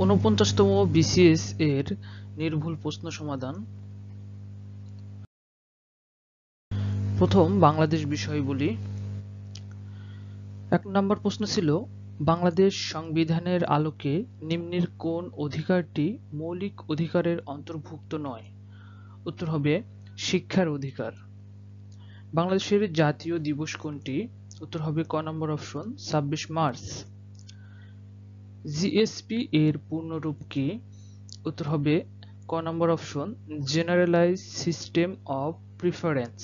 ঊনপঞ্চাশতম BCS এর নির্ভুল প্রশ্ন সমাধান। প্রথম বাংলাদেশ বিষয় বলি। এক নম্বর প্রশ্ন ছিল, বাংলাদেশ সংবিধানের আলোকে নিম্নের কোন অধিকারটি মৌলিক অধিকারের অন্তর্ভুক্ত নয়? উত্তর হবে, শিক্ষার অধিকার। বাংলাদেশের জাতীয় দিবস কোনটি? উত্তর হবে, ক নম্বর অপশন, ছাব্বিশ মার্চ। জিএসপি এর পূর্ণরূপ কি? উত্তর হবে ক নম্বর option generalize system of preference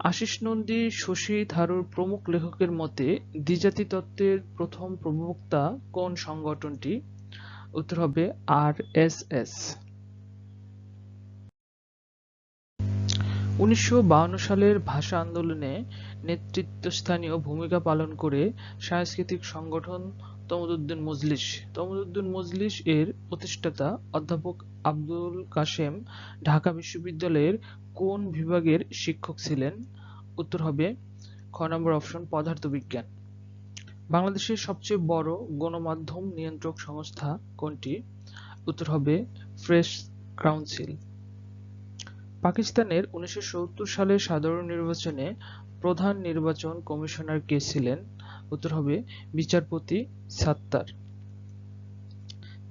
Ashis Nandy, Shashi Tharoor প্রমুখ লেখকের মতে দ্বিজাতি তত্ত্বের প্রথম প্রবক্তা কোন সংগঠনটি? উত্তর হবে আর এস এস উনিশশো সালের ভাষা আন্দোলনে নেতৃত্বস্থানীয় ভূমিকা পালন করে সাংস্কৃতিক সংগঠন তমদুদ্দিন মজলিস। তমদুদ্দিন মজলিস এর প্রতিষ্ঠাতা অধ্যাপক আব্দুল কাসেম ঢাকা বিশ্ববিদ্যালয়ের কোন বিভাগের শিক্ষক ছিলেন? উত্তর হবে, খ নম্বর অপশন, পদার্থবিজ্ঞান। বাংলাদেশের সবচেয়ে বড় গণমাধ্যম নিয়ন্ত্রক সংস্থা কোনটি? উত্তর হবে, প্রেস কাউন্সিল। পাকিস্তানের উনিশশো সালের সাধারণ নির্বাচনে প্রধান নির্বাচন কমিশনার কে ছিলেন? উত্তর হবে বিচারপতি সাত্তার।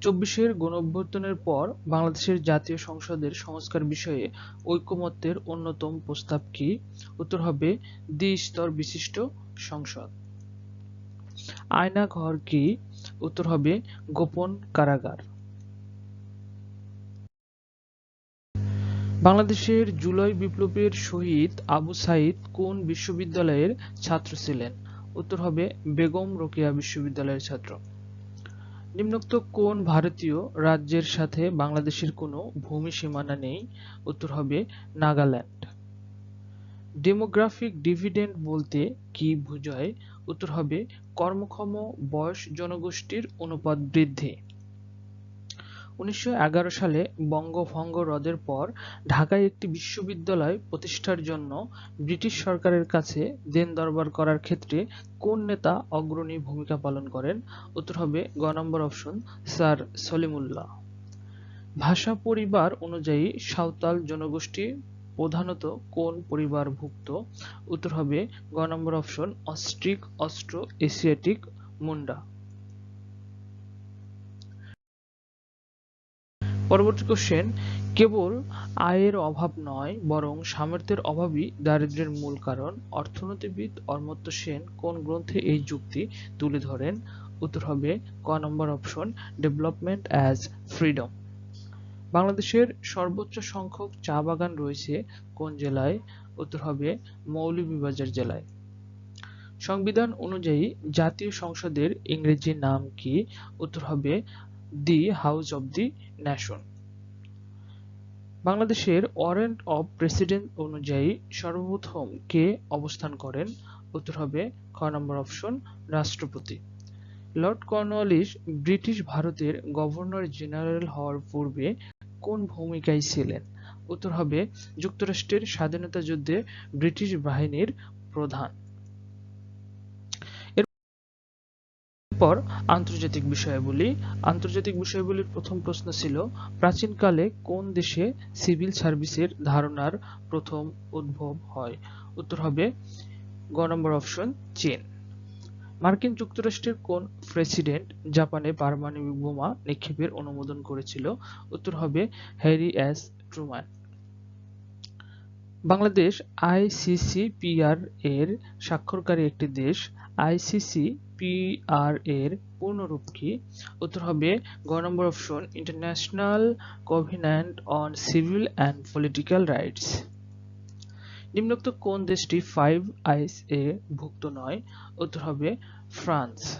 চব্বিশের গণঅভ্যুত্থানের পর বাংলাদেশের জাতীয় সংসদের সংস্কার বিষয়ে ঐকমত্যের অন্যতম প্রস্তাব কি? উত্তর হবে দ্বি-স্তর বিশিষ্ট সংসদ। আয়না ঘর কি? উত্তর হবে গোপন কারাগার। বাংলাদেশের জুলাই বিপ্লবের শহীদ আবু সাইদ কোন বিশ্ববিদ্যালয়ের ছাত্র ছিলেন? উত্তর হবে, বেগম রোকেয়া বিশ্ববিদ্যালয়ের ছাত্র। নিম্নোক্ত কোন ভারতীয় রাজ্যের সাথে বাংলাদেশের কোনো ভূমি সীমানা নেই? উত্তর হবে, নাগাল্যান্ড। ডেমোগ্রাফিক ডিভিডেন্ড বলতে কি বোঝায়? উত্তর হবে, কর্মক্ষম বয়স জনগোষ্ঠীর অনুপাত বৃদ্ধি। উনিশশো এগারো সালে বঙ্গভঙ্গ রদের পর ঢাকায় একটি বিশ্ববিদ্যালয় প্রতিষ্ঠার জন্য ব্রিটিশ সরকারের কাছে দেন দরবার করার ক্ষেত্রে কোন নেতা অগ্রণী ভূমিকা পালন করেন? উত্তর হবে গ নম্বর অপশন, স্যার সলিমুল্লাহ। ভাষা পরিবার অনুযায়ী সাঁওতাল জনগোষ্ঠী প্রধানত কোন পরিবারভুক্ত? উত্তর হবে গ নম্বর option, Austric Austro Asiatic Munda. পরবর্তী কোশ্চেন কেবল আয়ের অভাব নয়, বরং সামর্থ্যের অভাবই দারিদ্র্যের মূল কারণ। অর্থনীতিবিদ অমর্ত্য সেন কোন গ্রন্থে এই যুক্তি তুলে ধরেন? উত্তর হবে ক নম্বর অপশন ডেভেলপমেন্ট অ্যাজ ফ্রিডম বাংলাদেশের সর্বোচ্চ সংখ্যক চা বাগান রয়েছে কোন জেলায়? উত্তর হবে মৌলভীবাজার জেলায়। সংবিধান অনুযায়ী জাতীয় সংসদের ইংরেজি নাম কি? উত্তর হবে the, house of the nation বাংলাদেশের ওয়ারেন্ট অব প্রেসিডেন্ট অনুযায়ী সর্বপ্রথম কে অবস্থান করেন? উত্তর হবে খ নম্বর অপশন, রাষ্ট্রপতি। লর্ড কর্নওয়ালিস ব্রিটিশ ভারতের গভর্নর জেনারেল হওয়ার পূর্বে কোন ভূমিকায় ছিলেন? উত্তর হবে যুক্তরাষ্ট্রের স্বাধীনতা যুদ্ধে ব্রিটিশ বাহিনীর প্রধান। এরপর আন্তর্জাতিক বিষয়াবলী। আন্তর্জাতিক বিষয়াবলীর প্রথম প্রশ্ন ছিল, প্রাচীনকালে কোন দেশে সিভিল সার্ভিসের ধারণার প্রথম উদ্ভব হয়? উত্তর হবে, গ নম্বর অপশন, চীন। মার্কিন যুক্তরাষ্ট্রের কোন প্রেসিডেন্ট জাপানে পারমাণবিক বোমা নিক্ষেপের অনুমোদন করেছিল? উত্তর হবে, Harry S. Truman Bangladesh ICCPR এর স্বাক্ষরকারী একটি দেশ আইসিসি পিআর এর পূর্ণরূপ কি? উত্তর হবে গ নম্বর option international covenant on civil and political rights নিম্নোক্ত কোন দেশটি ফাইভ আইস এ ভুক্ত নয়? উত্তর হবে ফ্রান্স।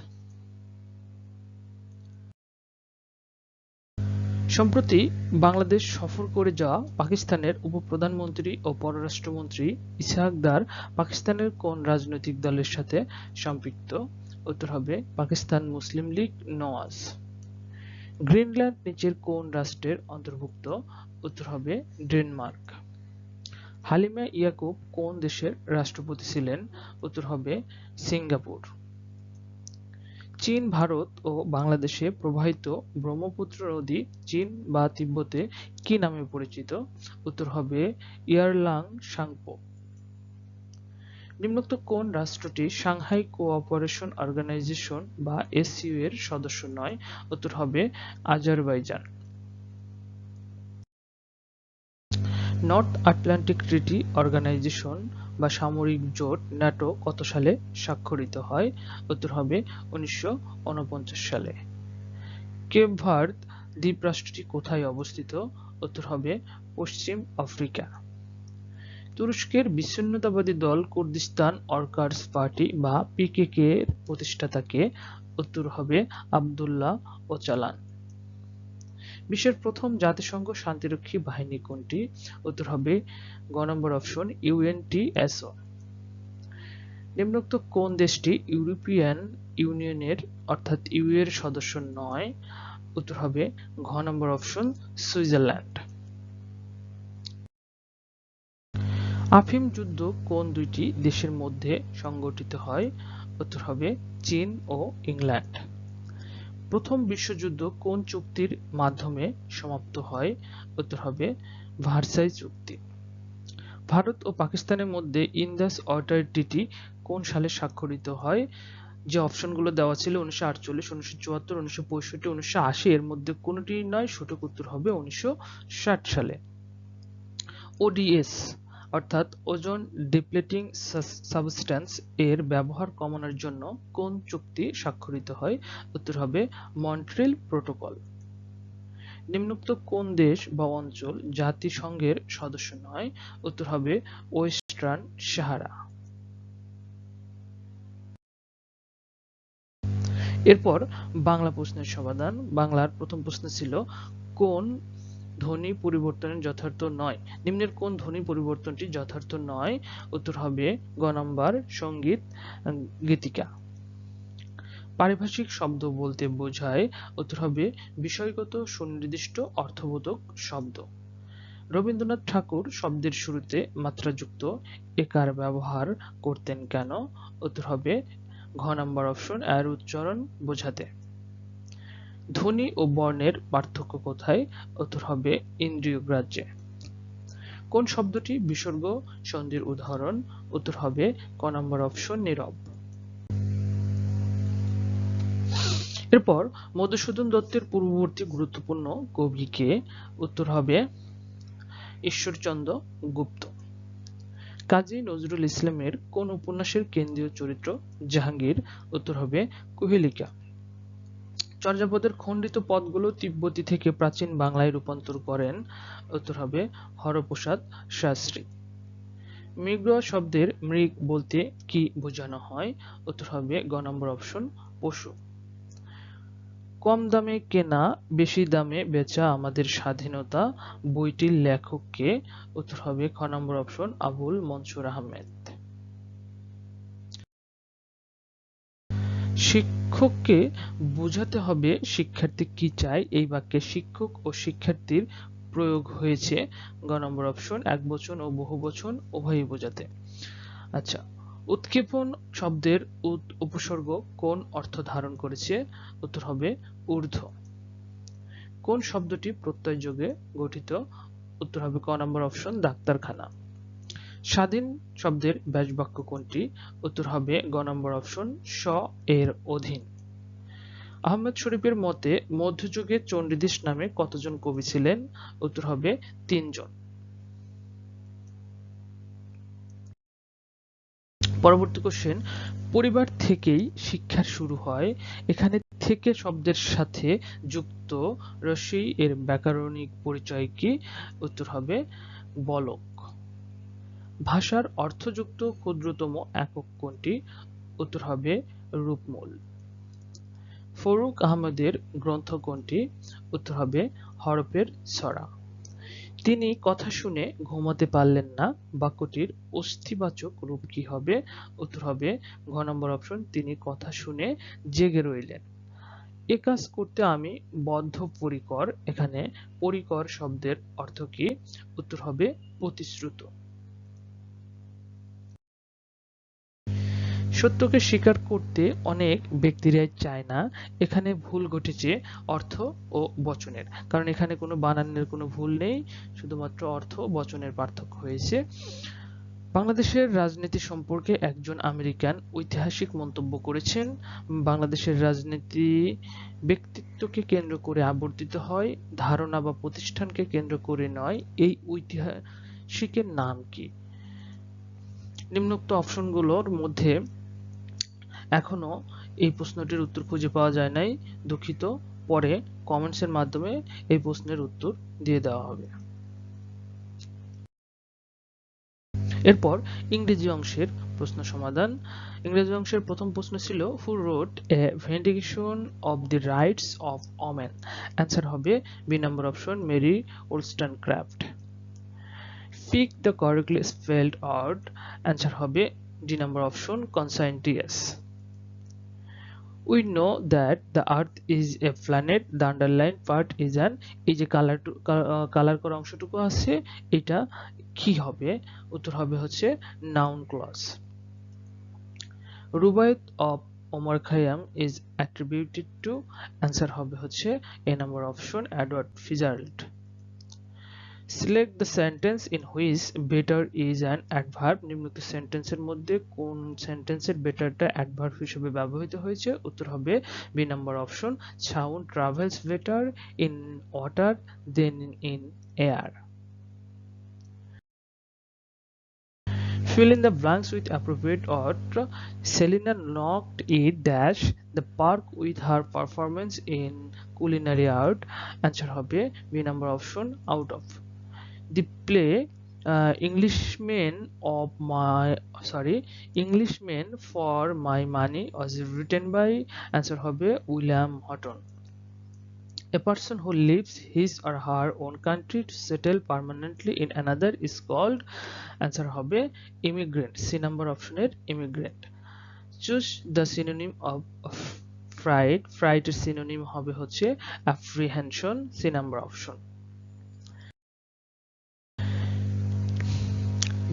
সম্প্রতি বাংলাদেশ সফর করে যাওয়া পাকিস্তানের উপপ্রধানমন্ত্রী ও পররাষ্ট্রমন্ত্রী ইসহাক দার পাকিস্তানের কোন রাজনৈতিক দলের সাথে সম্পৃক্ত? উত্তর হবে পাকিস্তান মুসলিম লীগ নওয়াজ। গ্রিনল্যান্ড নিচের কোন রাষ্ট্রের অন্তর্ভুক্ত? উত্তর হবে ডেনমার্ক। হালিমা ইয়াকুব কোন দেশের রাষ্ট্রপতি ছিলেন? উত্তর হবে সিঙ্গাপুর। চীন, ভারত ও বাংলাদেশে প্রবাহিত ব্রহ্মপুত্র নদী চীন বা তিব্বতে কি নামে পরিচিত? উত্তর হবে ইয়ারলাং সাংপো। নিম্নোক্ত কোন রাষ্ট্রটি সাংহাই কোঅপারেশন অর্গানাইজেশন বা এসইউ এর সদস্য নয়, উত্তর হবে Azerbaijan. North Atlantic treaty organization বা সামরিক জোট ন্যাটো কত সালে স্বাক্ষরিত হয়, উত্তর হবে উনিশশো উনপঞ্চাশ সালে। কেপ ভার্দ দ্বীপরাষ্ট্রটি কোথায় অবস্থিত, উত্তর হবে পশ্চিম আফ্রিকা। তুরস্কের বিচ্ছিন্নতাবাদী দল কুর্দিস্তান ওয়ার্কার্স পার্টি বা পিকেকে এর প্রতিষ্ঠাতাকে উত্তর হবে আবদুল্লাহ ওচালান। বিশ্বের প্রথম জাতিসংঘ শান্তিরক্ষী বাহিনী কোনটি? উত্তর হবে গ নম্বর অপশন ইউএনটিএসও নিম্নোক্ত কোন দেশটি ইউরোপিয়ান ইউনিয়নের অর্থাৎ ইউ এর সদস্য নয়? উত্তর হবে ঘ নম্বর অপশন সুইজারল্যান্ড। আফিম যুদ্ধ কোন দুইটি দেশের মধ্যে সংগঠিত হয়? উত্তর হবে চীন ও ইংল্যান্ড। প্রথম বিশ্বযুদ্ধ কোন চুক্তির মাধ্যমে সমাপ্ত হয়? উত্তর হবে ভার্সাই চুক্তি। ভারত ও পাকিস্তানের মধ্যে ইন্দাস ওয়াটার ট্রিটি কোন সালে স্বাক্ষরিত হয়? যে অপশনগুলো দেওয়া ছিল উনিশশো আটচল্লিশ, উনিশশো চুয়াত্তর, উনিশশো পঁয়ষট্টি, উনিশশো আশি, এর মধ্যে কোনটি নয়, সঠিক উত্তর হবে উনিশশো ষাট সালে। ওডিএস অর্থাৎ ওজন ডিপ্লেটিং সাবস্ট্যান্স এর ব্যবহার কমানোর জন্য কোন চুক্তি স্বাক্ষরিত হয়? উত্তর হবে মন্ট্রিল প্রোটোকল। নিম্নোক্ত কোন দেশ বা অঞ্চল জাতিসংঘের সদস্য নয়? উত্তর হবে ওয়েস্টার্ন সাহারা। এরপর বাংলা প্রশ্নের সমাধান। বাংলার প্রথম প্রশ্ন ছিল, কোন ধ্বনি পরিবর্তনের যথার্থ নয়। নিম্নের কোন ধ্বনি পরিবর্তনটি যথার্থ নয়? উত্তর হবে গ নম্বর, সংগীত গীতিকা। পারিভাষিক শব্দ বলতে বোঝায়, উত্তর হবে বিষয়গত সুনির্দিষ্ট অর্থবোধক শব্দ। রবীন্দ্রনাথ ঠাকুর শব্দের শুরুতে মাত্রাযুক্ত একার ব্যবহার করতেন কেন? উত্তর হবে ঘ নম্বর অপশন এর উচ্চারণ বোঝাতে। ধ্বনি ও বর্ণের পার্থক্য কোথায় উত্তর হবে ইন্দ্রিয় গ্রাহ্যে। কোন শব্দটি বিসর্গ সন্ধির উদাহরণ? উত্তর হবে ক নম্বর অপশন, নীরব। এরপর মধুসূদন দত্তের পূর্ববর্তী গুরুত্বপূর্ণ কবি কে? উত্তর হবে ঈশ্বরচন্দ্র গুপ্ত। কাজী নজরুল ইসলামের কোন উপন্যাসের কেন্দ্রীয় চরিত্র জাহাঙ্গীর? উত্তর হবে কুহেলিকা। চর্যাপদের খণ্ডিত পদগুলো তিব্বতী থেকে প্রাচীন বাংলায় রূপান্তর করেন। উত্তর হবে হরপ্রসাদ শাস্ত্রী। মৃগ শব্দের মৃগ বলতে কি বোঝানো হয়? উত্তর হবে গ নম্বর অপশন পশু। কম দামে কেনা, বেশি দামে বেচা আমাদের স্বাধীনতা বইটির লেখককে। উত্তর হবে খ নম্বর অপশন আবুল মনসুর আহমেদ। শিক্ষককে বোঝাতে হবে শিক্ষার্থী কি চায়। এই বাক্যে শিক্ষক ও শিক্ষার্থীর প্রয়োগ হয়েছে। গ নম্বর অপশন, এক বচন ও বহু বচন উভয়ই বোঝাতে। আচ্ছা উৎক্ষেপণ শব্দের উপসর্গ কোন অর্থ ধারণ করেছে? উত্তর হবে ঊর্ধ্ব। কোন শব্দটি প্রত্যয় যোগে গঠিত? উত্তর হবে ক নম্বর অপশন, ডাক্তারখানা। স্বাধীন শব্দের ব্যাসবাক্য কোনটি? উত্তর হবে গ নম্বর অপশন স এর অধীন। আহমেদ শরীফের মতে মধ্যযুগে চণ্ডীদেশ নামে কতজন কবি ছিলেন? উত্তর হবে তিনজন। পরবর্তী কোশ্চেন পরিবার থেকেই শিক্ষা শুরু হয়। এখানে থেকে শব্দের সাথে যুক্ত রসি এর ব্যাকরণিক পরিচয় কি? উত্তর হবে বলক। ভাষার অর্থযুক্ত ক্ষুদ্রতম একক কোনটি? উত্তর হবে রূপমূল। ফরুক আহমেদের গ্রন্থ কোনটি? উত্তর হবে হরপের ছড়া তিনি কথা শুনে ঘুমাতে পারলেন না, বাক্যটির অস্থিবাচক রূপ কি হবে? উত্তর হবে, ঘ নম্বর অপশন, তিনি কথা শুনে জেগে রইলেন। এ কাজ করতে আমি বদ্ধপরিকর, এখানে পরিকর শব্দের অর্থ কি? উত্তর হবে প্রতিশ্রুত। সত্যকে স্বীকার করতে অনেক ব্যক্তিরাই চায় না। এখানে ভুল ঘটেছে অর্থ ও বচনের। কারণ এখানে কোনো বানানের কোনো ভুল নেই, শুধুমাত্র অর্থ বচনের পার্থক্য হয়েছে। বাংলাদেশের রাজনীতি সম্পর্কে একজন আমেরিকান ঐতিহাসিক মন্তব্য করেছেন, বাংলাদেশের রাজনীতি ব্যক্তিত্বকে কেন্দ্র করে আবর্তিত হয়, ধারণা বা প্রতিষ্ঠানকে কেন্দ্র করে নয়, এই ঐতিহাসিকের নাম কি? নিম্নোক্ত অপশনগুলোর মধ্যে এখনও এই প্রশ্নটির উত্তর খুঁজে পাওয়া যায় নাই। দুঃখিত। পরে কমেন্টসের মাধ্যমে এই প্রশ্নের উত্তর দিয়ে দেওয়া হবে। এরপর ইংরেজি অংশের প্রশ্ন সমাধান। ইংরেজি অংশের প্রথম প্রশ্ন ছিল who wrote a vindication of the rights of women answer হবে B number option Mary Wollstonecraft pick the correctly spelled word answer হবে D number option conscientious we know that the earth is a planet. The underlined part is an, এই যে colour colour করা অংশটুকু আছে, এটা কি হবে? উত্তর হবে হচ্ছে noun clause Rubaiyat of Omar Khayyam is attributed to answer হবে হচ্ছে A number option Edward FitzGerald select the sentence in which better is an adverb নিম্নোক্ত সেন্টেন্সের মধ্যে কোন সেন্টেন্সের বেটারটা অ্যাডভার্ব হিসেবে ব্যবহৃত হয়েছে উত্তর হবে B number option sound travels better in water than in air Fill in the blanks with appropriate order. Selena knocked it dash the park with her performance in culinary art. Answer হবে B number option out of. The play uh, Englishmen of my sorry Englishmen for my money was written by answer হবে William Horton. A person who leaves his or her own country to settle permanently in another is called answer হবে immigrant C number অপশনের immigrant choose the synonym of, of fright fright synonym হবে হচ্ছে apprehension C number option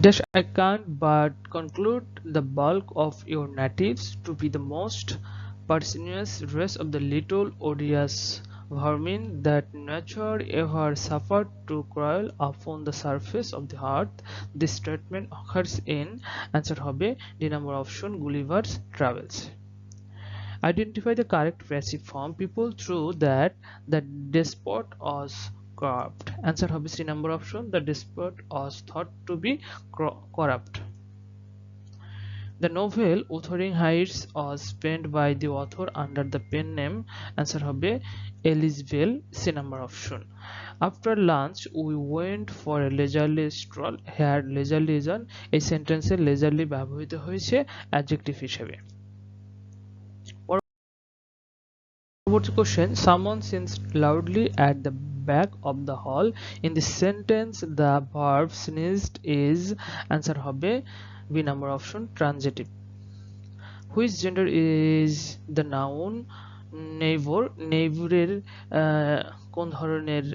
Dash I can't but conclude the bulk of your natives to be the most persinous race of the little odious vermin that nature ever suffered to crawl upon the surface of the earth. This statement occurs in answer হবে the number option Gulliver's Travels. Identify the correct passive form. People through that the despot was corrupt. Answer হবে C number option. The despot was thought to be corrupt. The novel Wuthering Heights was penned by the author under the pen name answer হবে Elizabeth C number option. After lunch we went for a leisurely stroll. Here leisurely is এই সেন্টেন্সে leisurely ব্যবহৃত হয়েছে adjective হিসেবে পরবর্তী question someone sings loudly at the back of the hall in the sentence the verb sneezed is answer হবে B number option transitive which gender is the noun neighbor neighborer কোন ধরনের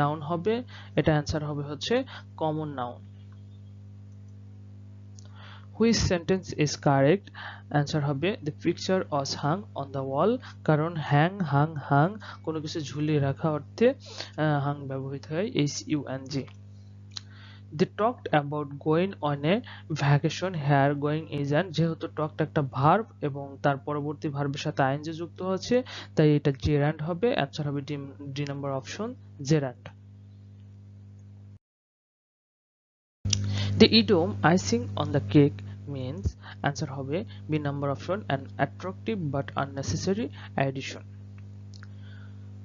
noun হবে এটা answer হবে হচ্ছে common noun which sentence is correct? Answer হবে, the picture was hung on the ওয়াল। কারণ hang, Hang Hang কোনো কিছু ঝুলিয়ে রাখা অর্থে হাং ব্যবহৃত হয় H U N G they talked about going on a vacation here going is an যেহেতু talked একটা ভার্ব এবং তার পরবর্তী ভার্বের সাথে আইএনজি যুক্ত আছে, তাই এটা জেরান্ড হবে। অ্যান্সার হবে D number option gerund The idiom icing on the cake means answer হবে B number option an attractive but unnecessary addition.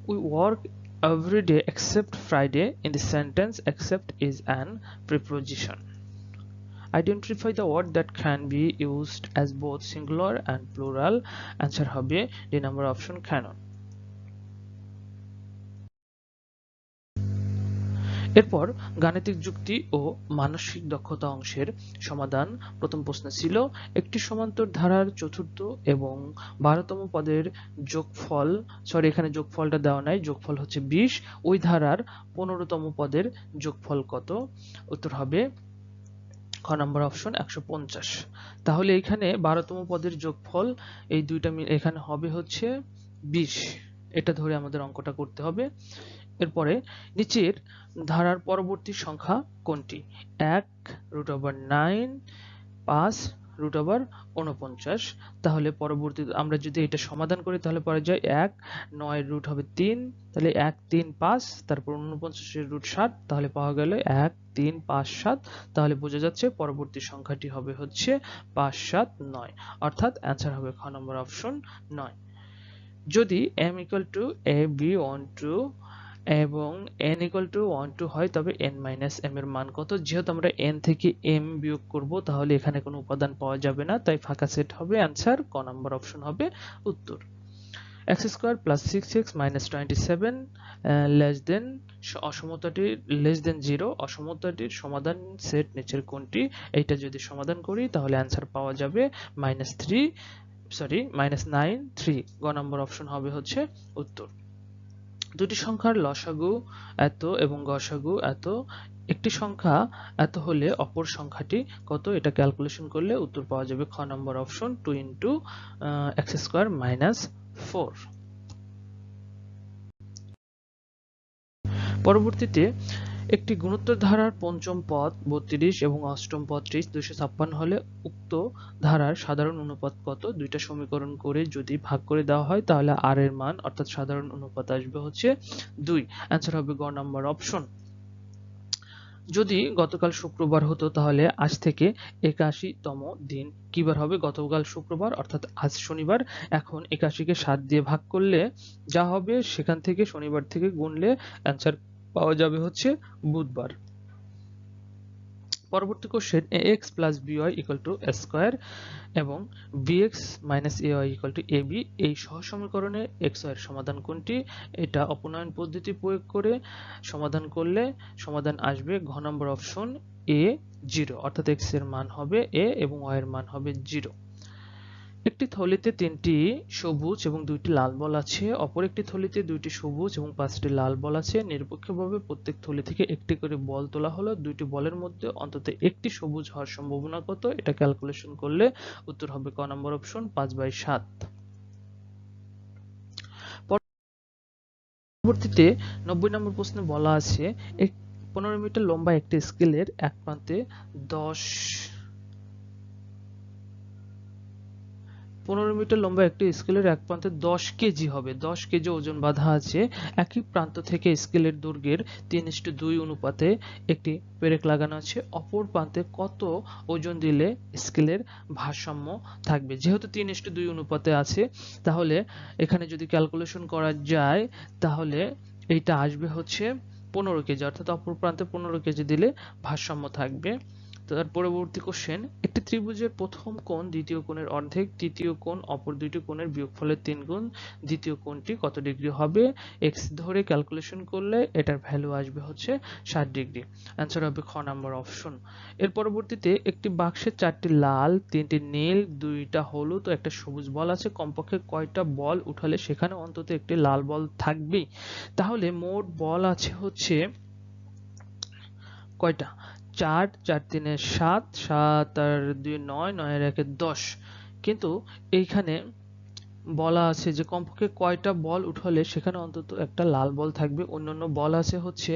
We work every day except Friday in the sentence except is an preposition. Identify the word that can be used as both singular and plural. Answer হবে the number option canon. এরপর গাণিতিক যুক্তি ও মানসিক দক্ষতা অংশের সমাধান। প্রথম প্রশ্ন ছিল, একটি সমান্তর ধারার চতুর্থ এবং বারোতম পদের যোগফল সরি এখানে যোগফলটা দেওয়া নাই, যোগফল হচ্ছে বিশ, ওই ধারার পনেরোতম পদের যোগফল কত? উত্তর হবে খ নম্বর অপশন একশো পঞ্চাশ। তাহলে এখানে বারোতম পদের যোগফল, এই দুইটা এখানে হবে হচ্ছে বিশ। এটা ধরে আমাদের অঙ্কটা করতে হবে। এরপরে নিচের ধারার পরবর্তী সংখ্যা কোনটি? এক রুট ওভার নাইন পাঁচ রুট ওভার উনপঞ্চাশ তাহলে পরবর্তী আমরা যদি এটা সমাধান করি, তাহলে পরে যায় এক, নয় রুট হবে তিন, তাহলে এক, তিন, পাঁচ, তারপর উনপঞ্চাশের রুট ষাট তাহলে পাওয়া গেল এক, তিন, পাঁচ, সাত। তাহলে বোঝা যাচ্ছে পরবর্তী সংখ্যাটি হবে হচ্ছে পাঁচ, সাত, নয়। অর্থাৎ অ্যান্সার হবে খ নম্বর অপশন নয়। যদি m equal to a b on to এবং n equal টু 1 2 হয়, তবে n মাইনাস m এর মান কত? যেহেতু আমরা n থেকে m বিয়োগ করব, তাহলে এখানে কোনো উপাদান পাওয়া যাবে না, তাই ফাঁকা সেট হবে অ্যান্সার ক নাম্বার অপশন হবে উত্তর। x square plus six x minus twenty seven less than অসমতাটির less than zero অসমতাটির সমাধান সেট নিচের কোনটি এইটা যদি সমাধান করি, তাহলে অ্যান্সার পাওয়া যাবে minus three sorry minus nine three গ নম্বর অপশন হবে হচ্ছে উত্তর। দুটি সংখ্যার লসাগু এত এবং গসাগু এত। একটি সংখ্যা এত হলে অপর সংখ্যাটি কত? এটা ক্যালকুলেশন করলে উত্তর পাওয়া যাবে খ নম্বর option two into x square minus four পরবর্তীতে একটি গুণোত্তর ধারার পঞ্চম পদ বত্রিশ এবং অষ্টম পদ ত্রিশ, দুইশো ছাপ্পান্ন হলে উক্ত ধারার সাধারণ অনুপাত কত? দুইটা সমীকরণ করে যদি ভাগ করে দেওয়া হয়, তাহলে আর এর মান, অর্থাৎ সাধারণ অনুপাত আসবে হচ্ছে দুই। অ্যান্সার হবে গ নাম্বার অপশন যদি গতকাল শুক্রবার হতো, তাহলে আজ থেকে একাশিতম দিন। কিবার হবে? গতকাল শুক্রবার, অর্থাৎ আজ শনিবার। এখন একাশিকে সাত দিয়ে ভাগ করলে যা হবে, সেখান থেকে শনিবার থেকে গুনলে অ্যান্সার পাওয়া যাবে হচ্ছে বুধবার। পরবর্তী question a x plus b y equal to square এবং b x minus a y equal to a b এই সহ সমীকরণে এক্সের সমাধান কোনটি? এটা অপনয়ন পদ্ধতি প্রয়োগ করে সমাধান করলে সমাধান আসবে ঘ নম্বর অপশন এ জিরো অর্থাৎ এক্সের মান হবে এ এবং ওয়াই এর মান হবে জিরো একটি থলিতে তিনটি সবুজ এবং দুইটি লাল বল আছে, অপর একটি থলিতে দুইটি সবুজ এবং পাঁচটি লাল বল আছে। নিরপেক্ষভাবে প্রত্যেক থলি থেকে একটি করে বল তোলা হলো। দুইটি বলের মধ্যে অন্তত একটি সবুজ হওয়ার সম্ভাবনা কত? এটা ক্যালকুলেশন করলে উত্তর হবে ক নম্বর অপশন পাঁচ বাই সাত। পরবর্তীতে নব্বই নম্বর প্রশ্নে বলা আছে পনেরো মিটার লম্বা একটি স্কেলের এক প্রান্তে দশ পনেরো মিটার লম্বা একটি স্কেলের এক প্রান্তে দশ কেজি হবে। দশ কেজি ওজন বাঁধা আছে। একই প্রান্ত থেকে স্কেলের দৈর্ঘ্যের তিন ইস্টু দুই অনুপাতে একটি পেরেক লাগানো আছে। অপর প্রান্তে কত ওজন দিলে স্কেলের ভারসাম্য থাকবে? যেহেতু তিন ইস্টু দুই অনুপাতে আছে, তাহলে এখানে যদি ক্যালকুলেশন করা যায়, তাহলে এইটা আসবে হচ্ছে পনেরো কেজি, অর্থাৎ অপর প্রান্তে পনেরো কেজি দিলে ভারসাম্য থাকবে। তার পরবর্তী কোশ্চেন একটি ত্রিভুজের প্রথম কোণ দ্বিতীয় কোণের অর্ধেক, তৃতীয় কোণ, অপর দুইটি কোণের বিয়োগফলের তিন গুণ, দ্বিতীয় কোণটি কত ডিগ্রি হবে? এক্স ধরে ক্যালকুলেশন করলে এটার ভ্যালু আসবে হচ্ছে ষাট ডিগ্রি। অ্যান্সার হবে খ নাম্বার অপশন এর পরবর্তীতে একটি বাক্সে চারটি লাল, তিনটি নীল, দুইটা হলুদ ও একটা সবুজ বল আছে। কমপক্ষে কয়টা বল উঠালে সেখানে অন্তত একটি লাল বল থাকবেই? তাহলে মোট বল আছে হচ্ছে কয়টা? চার চার তিনে সাত সাত আর দুই নয়, নয়ের একে দশ। কিন্তু এইখানে বলা আছে যে কমপক্ষে কয়টা বল উঠালে সেখানে অন্তত একটা লাল বল থাকবে। অন্যান্য বল আছে হচ্ছে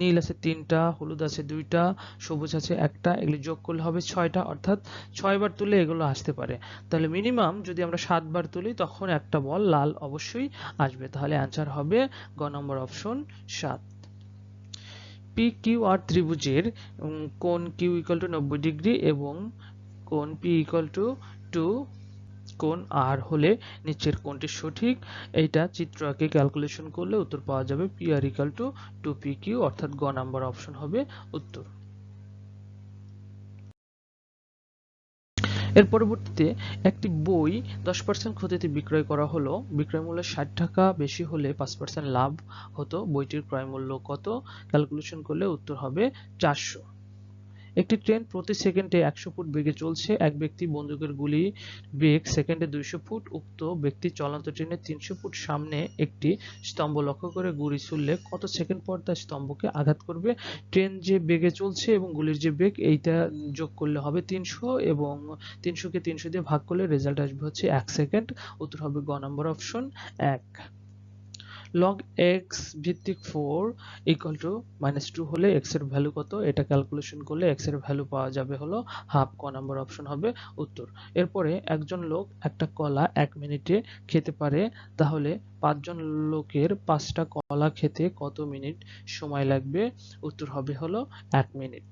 নীল আছে তিনটা, হলুদ আছে দুইটা, সবুজ আছে একটা, এগুলি যোগ করলে হবে ছয়টা। অর্থাৎ ছয়বার তুলে এগুলো আসতে পারে। তাহলে মিনিমাম যদি আমরা সাতবার তুলি, তখন একটা বল লাল অবশ্যই আসবে। তাহলে অ্যান্সার হবে গ নম্বর অপশন সাত। পি কিউ আর ত্রিভুজের কোন কিউ ইকাল টু নব্বই ডিগ্রি এবং কোন পি ইকাল টু টু কোণ আর হলে নিচের কোনটি সঠিক। এটা চিত্র আঁকে ক্যালকুলেশন করলে উত্তর পাওয়া যাবে P R equal to two P Q অর্থাৎ গ নাম্বার অপশন হবে উত্তর। এর পরবর্তীতে একটি বই দশ পার্সেন্ট ক্ষতিতে বিক্রয় করা হলো। বিক্রয় মূল্য ষাট টাকা বেশি হলে পাঁচ পার্সেন্ট লাভ হতো। বইটির ক্রয় মূল্য কত? ক্যালকুলেশন করলে উত্তর হবে চারশো। একটি ট্রেন প্রতি সেকেন্ডে একশো ফুট বেগে চলছে। এক ব্যক্তি বন্দুকের গুলি বেগ সেকেন্ডে দুইশো ফুট, উক্ত ব্যক্তি চলন্ত ট্রেনের তিনশো ফুট সামনে একটি স্তম্ভ লক্ষ্য করে গুলি ছুড়লে কত সেকেন্ড পর তা স্তম্ভকে আঘাত করবে। ট্রেন যে বেগে চলছে এবং গুলির যে বেগ, এইটা যোগ করলে হবে তিনশো এবং তিনশোকে তিনশো দিয়ে ভাগ করলে রেজাল্ট আসবে হচ্ছে এক সেকেন্ড। উত্তর হবে গ নম্বর অপশন এক। Log x ভিত্তিক 4 ইকুয়াল টু মাইনাস টু হলে x এর ভ্যালু কত? এটা ক্যালকুলেশন করলে x এর ভ্যালু পাওয়া যাবে হলো হাফ ক নাম্বার অপশন হবে উত্তর। এরপরে একজন লোক একটা কলা এক মিনিটে খেতে পারে, তাহলে পাঁচজন লোকের পাঁচটা কলা খেতে কত মিনিট সময় লাগবে? উত্তর হবে হলো এক মিনিট।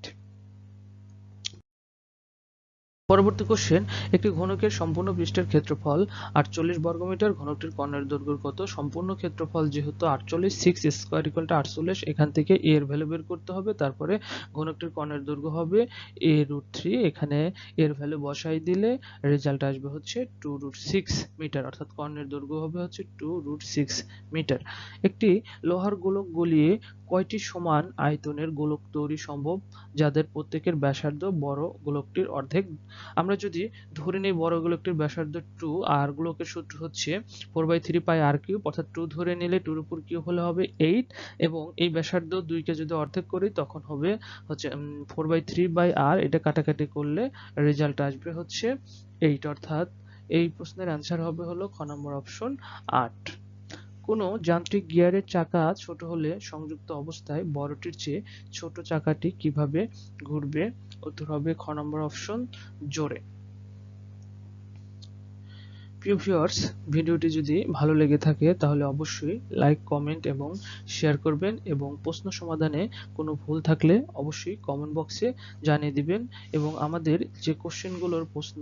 পরবর্তী কোশ্চেন একটি ঘনকের সম্পূর্ণ পৃষ্ঠের ক্ষেত্রফল আটচল্লিশ বর্গমিটার, ঘনকটির কর্ণের দৈর্ঘ্য কত? সম্পূর্ণ ক্ষেত্রফল যেহেতু আটচল্লিশ সিক্স স্কোয়ার ইকুয়াল টু আটচল্লিশ, এখান থেকে এ এর ভ্যালু বের করতে হবে, তারপরে ঘনকটির কর্ণের দৈর্ঘ্য হবে এ রুট থ্রি এখানে এর ভ্যালু বসাই দিলে রেজাল্ট আসবে হচ্ছে টু রুট সিক্স মিটার অর্থাৎ কর্ণের দৈর্ঘ্য হবে হচ্ছে টু রুট সিক্স মিটার একটি লোহার গোলক গলিয়ে কয়টি সমান আয়তনের গোলক তৈরি সম্ভব? যাদের প্রত্যেকের ব্যাসার্ধ বড় গোলকটির অর্ধেক আমরা যদি ধরে নিই বড় গোলকটির ব্যাসার্ধ টু আর গোলকের সূত্র হচ্ছে four by three pi R cube অর্থাৎ টু ধরে নিলে টুর উপর কিউব হলে হবে এইট এবং এই ব্যাসার্ধ দুইকে যদি অর্ধেক করি, তখন হবে হচ্ছে four by three by R এটা কাটাকাটি করলে রেজাল্ট আসবে হচ্ছে এইট অর্থাৎ এই প্রশ্নের অ্যান্সার হবে হলো খ নম্বর অপশন আট। কোনো যান্ত্রিক গিয়ারের চাকা ছোট হলে সংযুক্ত অবস্থায় বড়টির চেয়ে ছোট চাকাটি কীভাবে ঘুরবে? উত্তর হবে খ নম্বর অপশন, জোরে। প্রিয় ভিউয়ার্স ভিডিওটি যদি ভালো লেগে থাকে, তাহলে অবশ্যই লাইক কমেন্ট এবং শেয়ার করবেন এবং প্রশ্ন সমাধানে কোনো ভুল থাকলে অবশ্যই কমেন্ট বক্সে জানিয়ে দিবেন এবং আমাদের যে কোশ্চেনগুলোর প্রশ্ন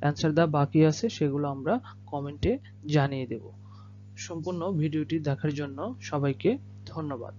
অ্যান্সার দেওয়া বাকি আছে, সেগুলো আমরা কমেন্টে জানিয়ে দেব। সম্পূর্ণ ভিডিওটি দেখার জন্য সবাইকে ধন্যবাদ।